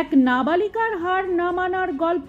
এক নাবালিকার হার না মানার গল্প।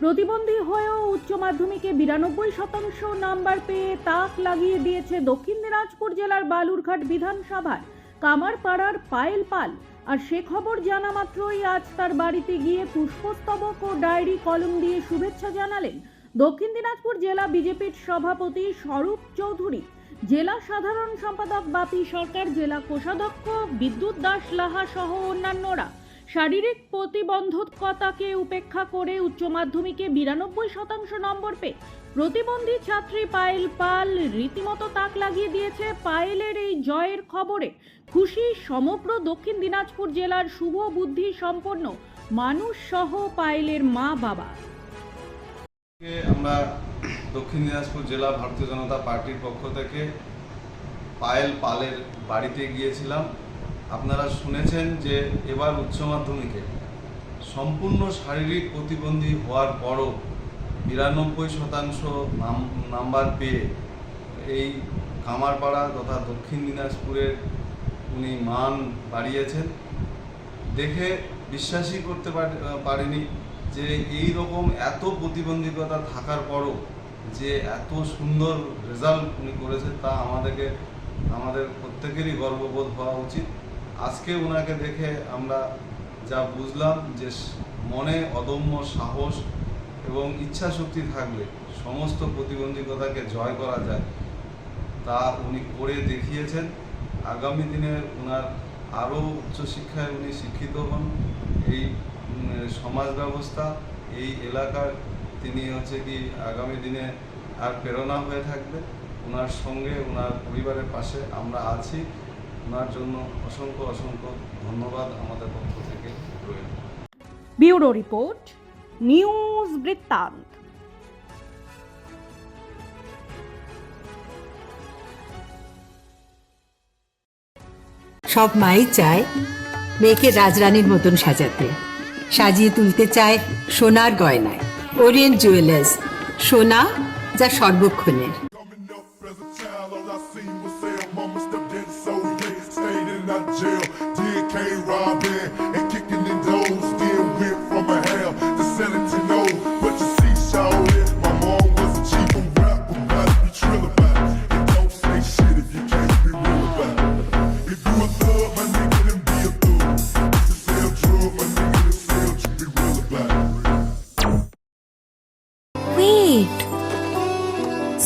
প্রতিবন্ধী হয়েও উচ্চ মাধ্যমিকে বিরানব্বই শতাংশ নাম্বার পেয়ে তাক লাগিয়ে দিয়েছে দক্ষিণ দিনাজপুর জেলার বালুরঘাট বিধানসভার কামারপাড়ার পায়েল পাল। আর সে খবর জানা মাত্রই আজ তার বাড়িতে গিয়ে পুষ্পস্তবক ও ডায়েরি কলম দিয়ে শুভেচ্ছা জানালেন দক্ষিণ দিনাজপুর জেলা বিজেপির সভাপতি স্বরূপ চৌধুরী। জেলা সাধারণ সম্পাদক বাপি সরকার, জেলা কোষাধ্যক্ষ বিদ্যুৎ দাস লাহা সহ অন্যান্যরা। শারীরিক প্রতিবন্ধকতাকে উপেক্ষা করে উচ্চ মাধ্যমিকে বিরানব্বই শতাংশ নম্বর পেয়ে প্রতিবন্ধী ছাত্রী পায়েল পাল রীতিমতো তাক লাগিয়ে দিয়েছে পায়েলের এই জয়ের খবরে। খুশি সমগ্র দক্ষিণ দিনাজপুর জেলার শুভ বুদ্ধি সম্পন্ন মানুষ সহ পায়েলের মা বাবা। আমরা দক্ষিণ দিনাজপুর জেলা ভারতীয় জনতা পার্টির পক্ষ থেকে পায়েল পালের বাড়িতে গিয়েছিলাম। আপনারা শুনেছেন যে এবার উচ্চ মাধ্যমিকে সম্পূর্ণ শারীরিক প্রতিবন্ধী হওয়ার পরও বিরানব্বই শতাংশ নাম- নাম্বার পেয়ে এই কামারপাড়া তথা দক্ষিণ দিনাজপুরের উনি মান বাড়িয়েছেন। দেখে বিশ্বাসই করতে পার- পারিনি যে এই রকম এত প্রতিবন্ধকতা থাকার পরও যে এত সুন্দর রেজাল্ট উনি করেছেন তা আমাদেরকে, আমাদের প্রত্যেকেরই গর্ববোধ হওয়া উচিত। আজকে ওনাকে দেখে আমরা যা বুঝলাম যে মনে অদম্য সাহস এবং ইচ্ছা শক্তি থাকলে সমস্ত প্রতিবন্ধকতাকে জয় করা যায়, তা উনি করে দেখিয়েছেন। আগামী দিনে ওনার আরও উচ্চশিক্ষায় উনি শিক্ষিত হন। এই সমাজ ব্যবস্থা, এই এলাকার তিনি হচ্ছে কি আগামী দিনে আর প্রেরণা হয়ে থাকবে। ওনার সঙ্গে ওনার পরিবারের পাশে আমরা আছি। ওনার জন্য অসংখ্য অসংখ্য ধন্যবাদ আমাদের পক্ষ থেকে রইল। ব্যুরো রিপোর্ট নিউজ বৃত্তান্ত। সব মাই চায় মেয়েকে রাজরানীর মতন সাজাতে। সাজিয়ে তুলতে চায় সোনার গয়নায়। ওরিয়েন্ট জুয়েলার্স সোনা যা সর্বক্ষণের।